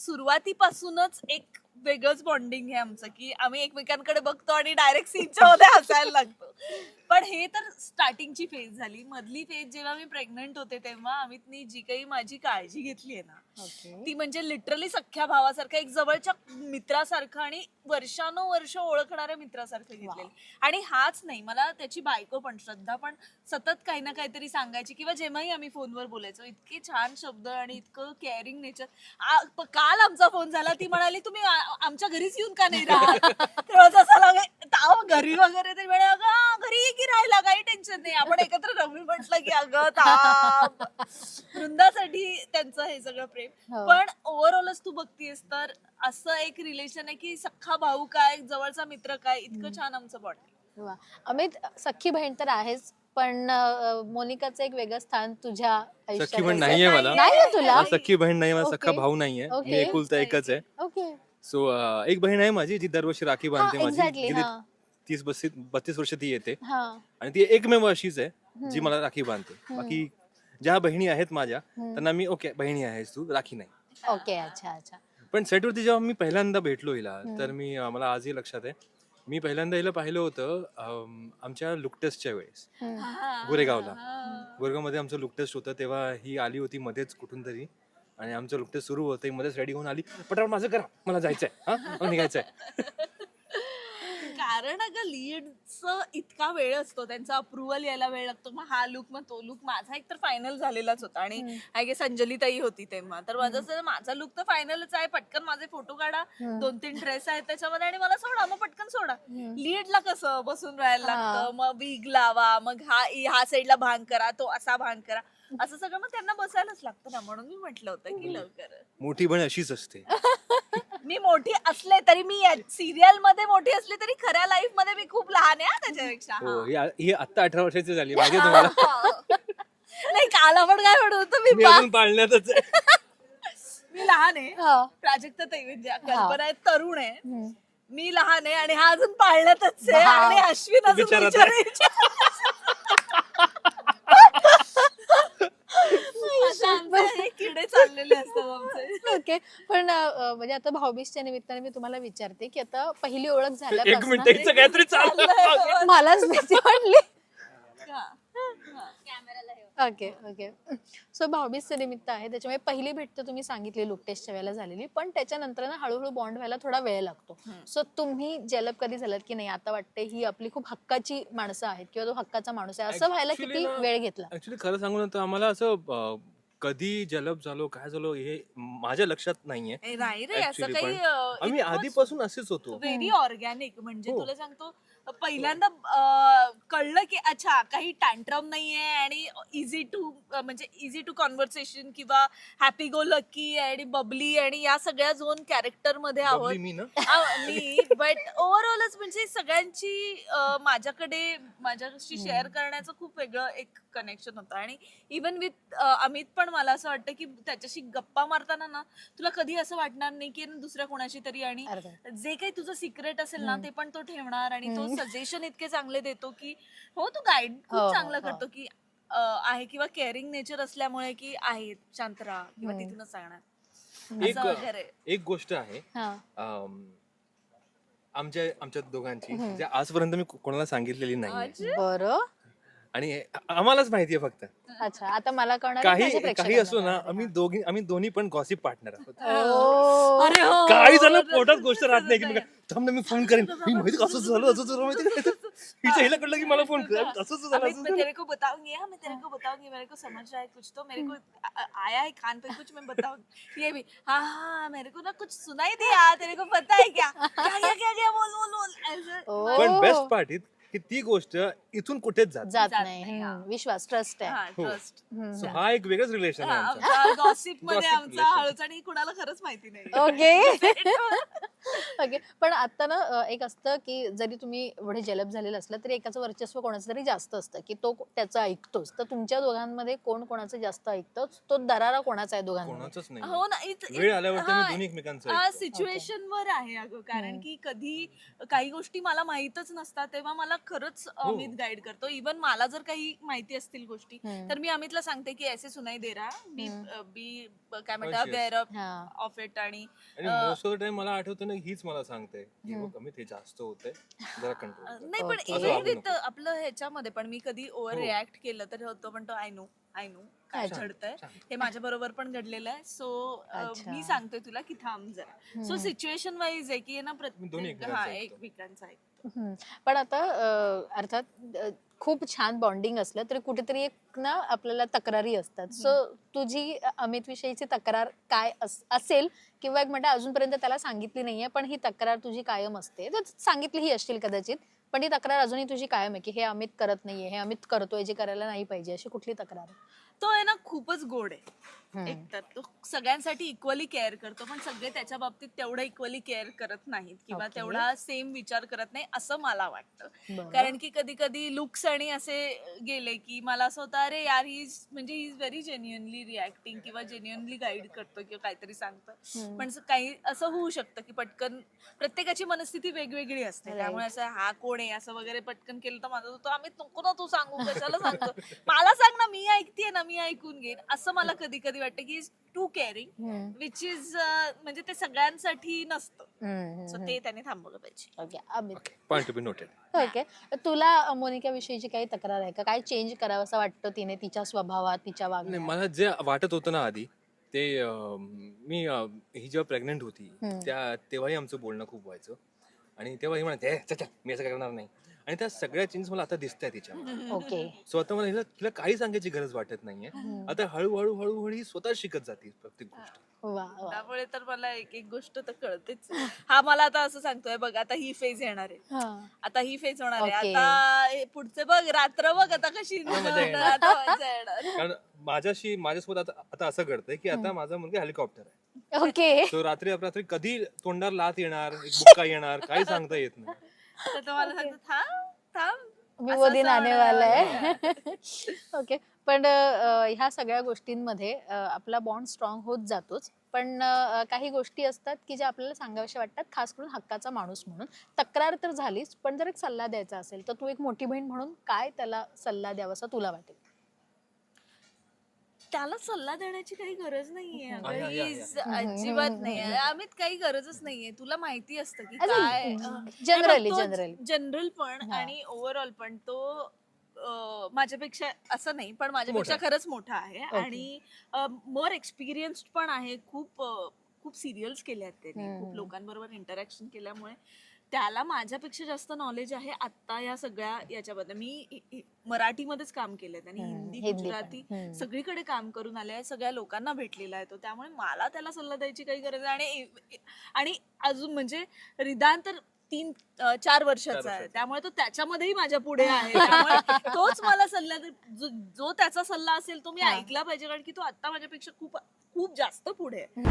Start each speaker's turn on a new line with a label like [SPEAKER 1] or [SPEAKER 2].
[SPEAKER 1] सुरुवातीपासूनच एक वेगळंच बॉन्डिंग आहे आमचं की आम्ही एकमेकांकडे बघतो आणि डायरेक्ट सीनच्या मध्ये हसायला लागतो. पण हे तर स्टार्टिंगची फेज झाली. मधली फेज जेव्हा मी प्रेग्नंट होते तेव्हा अमितनी जी काही माझी काळजी घेतली आहे ना ती म्हणजे लिटरली सख्ख्या भावासारखं एक जवळच्या मित्रासारखं आणि वर्षानुवर्ष ओळखणाऱ्या मित्रासारखं घेतलेलं. आणि हाच नाही मला त्याची बायको पण श्रद्धा पण सतत काही ना काहीतरी सांगायची किंवा जेव्हाही आम्ही फोनवर बोलायचो इतके छान शब्द आणि इतकं केअरिंग नेचर काल आमचा फोन झाला ती म्हणाली तुम्ही आ- आमच्या घरीच येऊन का नाही राहत? तेव्हा लागे ताव घरी वगैरे ते म्हणे अगं घरी ये की राहायला काही टेन्शन नाही. आपण एकत्र मी म्हटलं की अगं वृंदासाठी त्यांचं हे सगळं प्रेम.
[SPEAKER 2] हो.
[SPEAKER 1] पण ओव्हरऑलच तू बघतीयस तर असं एक रिलेशन आहे की सख्खा भाऊ काय जवळचा मित्र काय इतकं छान आमचं बॉन्ड
[SPEAKER 2] वा. अमित सख्खी बहीण तर आहेच पण अं, मोनिकाचं एक वेगळं स्थान तुझ्या आयुष्यात
[SPEAKER 3] सख्खी बहीण. नाहीये मला.
[SPEAKER 2] नाहीये तुला?
[SPEAKER 3] सख्खी बहीण नाही मला सख्खा. भाऊ नाहीये. मी
[SPEAKER 2] ओके.
[SPEAKER 3] एकुलता एकच आहे.
[SPEAKER 2] ओके.
[SPEAKER 3] सो एक बहीण आहे माझी जी दरवर्षी राखी बांधते
[SPEAKER 2] हा,
[SPEAKER 3] माझी गेली
[SPEAKER 2] हा.
[SPEAKER 3] तीस बत्तीस बत्तीस वर्ष ती येते.
[SPEAKER 2] हा.
[SPEAKER 3] आणि ती एकमेव अशीच आहे जी मला राखी बांधते. बाकी ज्या बहिणी आहेत माझ्या त्यांना मी ओके बहिणी आहेस तू राखी नाही.
[SPEAKER 2] ओके अच्छा अच्छा.
[SPEAKER 3] पण सेटवरती जेव्हा मी पहिल्यांदा भेटलो हिला तर मी अं, मला आजही लक्षात आहे. मी पहिल्यांदा हिला पाहिलं होतं अं, आमच्या लुक टेस्टच्या वेळेस. गोरेगावला. गोरेगावमध्ये आमचं लुक टेस्ट होतं तेव्हा ही आली होती मध्येच कुठून तरी. आणि आमचं लुक सुरू होतं मध्येच रेडी होऊन आली. पटापट माझं करा मला जायचंय हा? निघायचंय.
[SPEAKER 1] कारण अगं लीडचं इतका वेळ असतो त्यांचा अप्रुव्हल यायला वेळ लागतो. मग हा लुक मग तो लुक माझा एक तर फायनल झालेलाच होता आणि आय गेस अंजली ताई होती तेव्हा. तर माझं असं, माझा लुक तर फायनलच आहे. पटकन माझे फोटो काढा. दोन तीन ड्रेस आहेत त्याच्यामध्ये आणि मला सोडा मग पटकन सोडा. लीडला कसं बसून राहायला लागतं मग विग लावा मग हा ह्या साईडला भांग करा तो असा भांग करा. असं सगळं मग त्यांना बसायलाच लागतं ना. म्हणून मी म्हटलं होतं की लवकर
[SPEAKER 3] मोठी बहीण अशीच असते.
[SPEAKER 1] मी मोठी असले तरी मी सिरियलमध्ये मोठी असली तरी खऱ्या लाईफमध्ये मी खूप लहान आहे हा त्याच्यापेक्षा
[SPEAKER 3] हो
[SPEAKER 1] हा.
[SPEAKER 3] ही आ- ही आता अठरा वर्षाची झाली मागे तुम्हाला
[SPEAKER 1] नाही काल आपण काय म्हणत होतो मी
[SPEAKER 3] मी
[SPEAKER 1] बा-
[SPEAKER 3] अजून पाळण्यातच आहे
[SPEAKER 1] मी लहान आहे
[SPEAKER 2] हा.
[SPEAKER 1] प्राजक्ता ताई म्हणजे कल्पना आहे तरुण आहे
[SPEAKER 2] हम्म.
[SPEAKER 1] मी लहान आहे आणि हा अजून पाळण्यातच आहे
[SPEAKER 2] हा.
[SPEAKER 1] आणि अश्विन अजून
[SPEAKER 3] विचारात
[SPEAKER 1] विचारायच्या. अशा आमचे हे किडे आमचे.
[SPEAKER 2] ओके पण अं, म्हणजे आता भाऊबीजच्या निमित्ताने मी तुम्हाला विचारते की आता पहिली ओळख
[SPEAKER 3] एक
[SPEAKER 2] झाल्यापासून
[SPEAKER 3] मिनिट हिचं काहीतरी चाललं
[SPEAKER 2] मलाच भीती वाटली.
[SPEAKER 1] हा.
[SPEAKER 2] ओके ओके सो भाऊबीजचं निमित्त आहे. त्याच्यामुळे पहिली भेट तर तुम्ही सांगितली लुक टेस्टच्या वेळेला झालेली. पण त्याच्यानंतर ना हळूहळू बॉन्ड व्हायला थोडा वेळ लागतो. सो तुम्ही जलब कधी झालात की नाही? आता वाटते ही आपली खूप हक्काची माणसं आहेत किंवा तो हक्काचा माणूस आहे. असं व्हायला
[SPEAKER 3] Actually
[SPEAKER 2] किती
[SPEAKER 3] ना-
[SPEAKER 2] वेळ घेतला?
[SPEAKER 3] ऍक्च्युली खरं सांगू ना तर आम्हाला असं कधी जलब झालो काय झालो हे माझ्या लक्षात नाहीये.
[SPEAKER 1] नाही रे असं
[SPEAKER 3] Actually
[SPEAKER 1] काही
[SPEAKER 3] आम्ही आधीपासून असेच होतो.
[SPEAKER 1] व्हेरी ऑर्गॅनिक म्हणजे
[SPEAKER 3] हो.
[SPEAKER 1] तुला सांगतो पहिल्यांदा अं, कळलं की अच्छा काही टँट्रम नाहीये आणि इझी टू म्हणजे इझी टू कॉन्व्हर्सेशन किंवा हॅपी गो लकी आणि बबली आणि या सगळ्या झोन कॅरेक्टरमध्ये आहोत.
[SPEAKER 3] मी ना?
[SPEAKER 1] मी बट ओव्हरऑलच म्हणजे सगळ्यांची अं, माझ्याकडे माझ्याशी शेअर करण्याचं खूप वेगळं एक कनेक्शन होतं. आणि इवन विथ अमित पण मला असं वाटतं की त्याच्याशी गप्पा मारताना ना तुला कधी असं वाटणार नाही की दुसऱ्या कोणाशी तरी आणि. जे काही तुझं सिक्रेट असेल ना ते पण तो ठेवणार आणि तो सजेशन इतके चांगले देतो की हो तू गाईड
[SPEAKER 2] हो,
[SPEAKER 1] खूप
[SPEAKER 2] हो,
[SPEAKER 1] चांगलं
[SPEAKER 2] हो.
[SPEAKER 1] करतो की अं, आहे किंवा केअरिंग नेचर असल्यामुळे की आहे शांत राहा किंवा तिथूनच सांगणार.
[SPEAKER 3] एक
[SPEAKER 1] असं वगैरे.
[SPEAKER 3] एक गोष्ट आहे.
[SPEAKER 2] हा.
[SPEAKER 3] आमच्या आमच्या दोघांची जे आजपर्यंत मी को- कोणाला सांगितलेली नाही
[SPEAKER 2] बरं.
[SPEAKER 3] आणि हे आम्हालाच माहितीये फक्त.
[SPEAKER 2] अच्छा आता मला कळणार
[SPEAKER 3] काही काही असो ना आम्ही दोघी आम्ही दोन्ही पण गॉसिप पार्टनर आहोत.
[SPEAKER 1] अरे हो
[SPEAKER 3] काही जण पोटात गोष्ट राहत नाही की थांब ना मी फोन करेन. मी माहिती असंच झालं असंच झालं माहिती का? हिच्या हिला कळलं की मला फोन कर. असंच झालं
[SPEAKER 1] अमित
[SPEAKER 3] असंच
[SPEAKER 1] मैं
[SPEAKER 3] झालं.
[SPEAKER 1] तेरे को बताऊंगी हाँ मैं तेरे को बताऊंगी मेरे को समझ रहा है कुछ तो मेरे को आ- आ- आया है कान पे कुछ मैं बताऊंगी। ये भी हाँ हाँ मेरे को ना कुछ सुनाई दिया तेरे को पता है क्या? क्या क्या क्या क्या बोल बोल बोल ऐसे।
[SPEAKER 2] ओ.
[SPEAKER 3] पण बेस्ट पार्ट की ती गोष्ट इथून कुठेच जात
[SPEAKER 2] जात
[SPEAKER 1] जात
[SPEAKER 2] नाही.
[SPEAKER 1] नाही, हा.
[SPEAKER 2] हम्म, विश्वास ट्रस्ट आहे.
[SPEAKER 1] हा
[SPEAKER 3] हो.
[SPEAKER 1] ट्रस्ट
[SPEAKER 3] So हा एक वेगळाच रिलेशन आहे आमचं.
[SPEAKER 1] गॉसिपमध्ये
[SPEAKER 3] Gossip
[SPEAKER 1] आमचा
[SPEAKER 3] relation.
[SPEAKER 1] हळूच आणि कुणाला खरंच माहिती नाही.
[SPEAKER 2] ओके ओके पण आता ना अ, एक असतं की जरी तुम्ही एवढे जलब झालेलं असलं तरी एकाचं वर्चस्व कोणाचं तरी जास्त असतं की तो त्याचं ऐकतोच. तर तुमच्या दोघांमध्ये कोण कोणाचं जास्त ऐकतो? तो दरारा कोणाचा आहे दोघांमध्ये?
[SPEAKER 3] कोणाचंच नाही.
[SPEAKER 1] हो ना इत-
[SPEAKER 3] वेळ आल्यावरती
[SPEAKER 1] हा,
[SPEAKER 3] आम्ही दोन्ही एकमेकांचं
[SPEAKER 1] हा
[SPEAKER 3] ऐकतो.
[SPEAKER 1] सिच्युएशन वर आहे अगं. कारण
[SPEAKER 2] हम्म.
[SPEAKER 1] की कधी काही गोष्टी मला माहीतच नसतात तेव्हा मला खरंच
[SPEAKER 3] हो.
[SPEAKER 1] अमित गाईड करतो इवन मला जर काही माहिती असतील गोष्टी. तर मी अमितला सांगते की ऐसे सुनाई दे रहा बी. बी काय म्हणतात. अवेअर
[SPEAKER 2] हा.
[SPEAKER 1] ऑफ इट आणि
[SPEAKER 3] आणि
[SPEAKER 1] um,
[SPEAKER 3] most of the time मला आठवतं ना हीच मला सांगते की
[SPEAKER 2] हम्म.
[SPEAKER 3] बघ कमी ते जास्त होते जरा कंट्रोल
[SPEAKER 1] नाही पण
[SPEAKER 3] नको.
[SPEAKER 1] आपलं ह्याच्यामध्ये पण मी कधी ओव्हर
[SPEAKER 3] हो.
[SPEAKER 1] रिॲक्ट केलं तर होतो पण तो आय नो आय नो काय
[SPEAKER 2] अच्छा.
[SPEAKER 1] घडतंय. हे माझ्या बरोबर पण घडलेलं आहे सो
[SPEAKER 2] अच्छा.
[SPEAKER 1] मी सांगतोय तुला की थांब जरा सो. सिच्युएशन वाईज आहे की ना
[SPEAKER 3] दोन्ही
[SPEAKER 1] प्रत्येक
[SPEAKER 3] एकमेकांचं
[SPEAKER 1] हा
[SPEAKER 3] ऐकतो.
[SPEAKER 1] एकमेकांचा आहे
[SPEAKER 2] हम्म. पण आता अ, अर्थात अ, खूप छान बॉन्डिंग असलं तरी कुठेतरी एक ना आपल्याला तक्रारी असतात सो तुझी अमित विषयीची तक्रार काय अस- असेल किंवा एक म्हणते अजूनपर्यंत त्याला सांगितली नाहीये पण ही तक्रार तुझी कायम असते तर सांगितलीही असतील कदाचित पण ती तक्रार अजूनही तुझी कायम आहे की हे अमित करत नाहीये हे अमित करतोय जे करायला नाही पाहिजे अशी कुठली तक्रार आहे?
[SPEAKER 1] तो आहे ना खूपच गोड आहे एक तर तो सगळ्यांसाठी इक्वली केअर करतो पण सगळे त्याच्या बाबतीत तेवढं इक्वली केअर करत नाहीत किंवा
[SPEAKER 2] Okay.
[SPEAKER 1] तेवढा सेम विचार करत नाही असं मला वाटतं
[SPEAKER 2] बरं.
[SPEAKER 1] कारण की कधी कधी लुक्स आणि असे गेले की मला असं होतं अरे यार ही म्हणजे he is very genuinely reacting किंवा जेन्युअनली गाईड करतो किंवा काहीतरी सांगतो. पण असं काही असं होऊ शकतं की पटकन प्रत्येकाची मनस्थिती वेगवेगळी असते
[SPEAKER 2] Right.
[SPEAKER 1] त्यामुळे असं हा कोण आहे असं वगैरे पटकन केलं तर माझं होतं आम्ही नको ना तू सांगू कशाला सांगतो मला सांग ना मी ऐकतेय ना मी ऐकून घेईन असं मला कधी कधी वाटतं की टू केअरिंग. विच इज म्हणजे ते सगळ्यांसाठी नसतं. सो ते त्याने थांबवलं पाहिजे.
[SPEAKER 2] Okay Amit.
[SPEAKER 3] Point to be noted
[SPEAKER 2] okay तुला मोनिका विषयीची काही तक्रार आहे का? काय चेंज करावं असं वाटतं तिने तिच्या स्वभावात तिच्या
[SPEAKER 3] नाही
[SPEAKER 2] वागण्यात
[SPEAKER 3] मला जे वाटत होतं ना आधी ते अं, मी अं, ही जेव्हा प्रेग्नेंट होती. त्या तेव्हाही आमचं बोलणं खूप व्हायचं. आणि तेव्हा ही म्हणते "ए, चल चल, मी असं करणार नाही. आणि त्या सगळ्या चेंज मला आता दिसत आहे तिच्या
[SPEAKER 2] ओके.
[SPEAKER 3] सो आता मला हिला तिला काही सांगायची गरज वाटत नाहीये. आता हळूहळू हळूहळू ही स्वतः शिकत जाते प्रत्येक गोष्ट.
[SPEAKER 2] वा वा.
[SPEAKER 1] त्यामुळे तर मला एक एक गोष्ट तर कळतेच. हा मला आता असं सांगतोय बघ आता ही फेज येणार आहे.
[SPEAKER 2] हा.
[SPEAKER 1] आता ही फेज होणार आहे.
[SPEAKER 2] Okay.
[SPEAKER 1] आता हे पुढचे बघ रात्र बघ आता कशी
[SPEAKER 3] आता मजा येणार.
[SPEAKER 1] आता मजा येणार.
[SPEAKER 3] कारण माझ्याशी माझ्यासोबत आता आता असं घडतंय की आता माझा मुलगा हेलिकॉप्टर आहे.
[SPEAKER 2] ओके.
[SPEAKER 3] सो रात्री अपरात्री कधी तोंडावर लात येणार एक बुक्का येणार काही सांगता येत नाही.
[SPEAKER 1] तर तो मला सांगतो थांब थांब. आहे.
[SPEAKER 2] ओके पण ह्या सगळ्या गोष्टींमध्ये आपला बॉन्ड स्ट्रॉंग होत जातोच. पण काही गोष्टी असतात की ज्या आपल्याला सांगाव्याशा वाटतात खास करून हक्काचा माणूस म्हणून. तक्रार तर झालीच पण जर एक सल्ला द्यायचा असेल तर तू एक मोठी बहीण म्हणून काय त्याला सल्ला द्यावासा तुला वाटेल?
[SPEAKER 1] त्याला सल्ला देण्याची काही गरज नाहीये अगं.
[SPEAKER 3] आहे, आहे, आहे,
[SPEAKER 1] He's अजिबात नाही अमित काही गरजच नाहीये. तुला माहिती असतं की काय
[SPEAKER 2] जनरली जनरली
[SPEAKER 1] जनरल पण
[SPEAKER 2] हा.
[SPEAKER 1] आणि ओव्हरऑल पण तो अं, माझ्यापेक्षा असं नाही पण माझ्यापेक्षा
[SPEAKER 3] मोठा.
[SPEAKER 1] खरंच मोठा आहे. आणि मोर एक्सपिरियन्स्ड पण आहे. खूप अं, खूप सिरियल्स केल्या आहेत त्यांनी
[SPEAKER 2] हम्म.
[SPEAKER 1] खूप लोकांबरोबर इंटरॅक्शन केल्यामुळे. त्याला माझ्यापेक्षा जास्त नॉलेज आहे आता या सगळ्या याच्याबद्दल. मी मराठीमध्येच काम केलंय आणि
[SPEAKER 2] हम्म,
[SPEAKER 1] हिंदी
[SPEAKER 2] हिंदी पण.
[SPEAKER 1] गुजराती
[SPEAKER 2] हम्म.
[SPEAKER 1] सगळीकडे काम करून आले आहे सगळ्या लोकांना भेटलेला आहे तो. त्यामुळे मला त्याला सल्ला द्यायची काही गरज आहे आणि आणि अजून म्हणजे रिदान तर तीन अं, चार वर्षाचा आहे.
[SPEAKER 3] वर्षाचा.
[SPEAKER 1] त्यामुळे तो त्याच्यामध्येही माझ्या पुढे आहे. त्यामुळे तोच मला सल्ला दे- जो जो त्याचा सल्ला असेल तो मी
[SPEAKER 2] हा.
[SPEAKER 1] ऐकला पाहिजे. कारण की तो आता माझ्यापेक्षा खूप खूप जास्त पुढे आहे.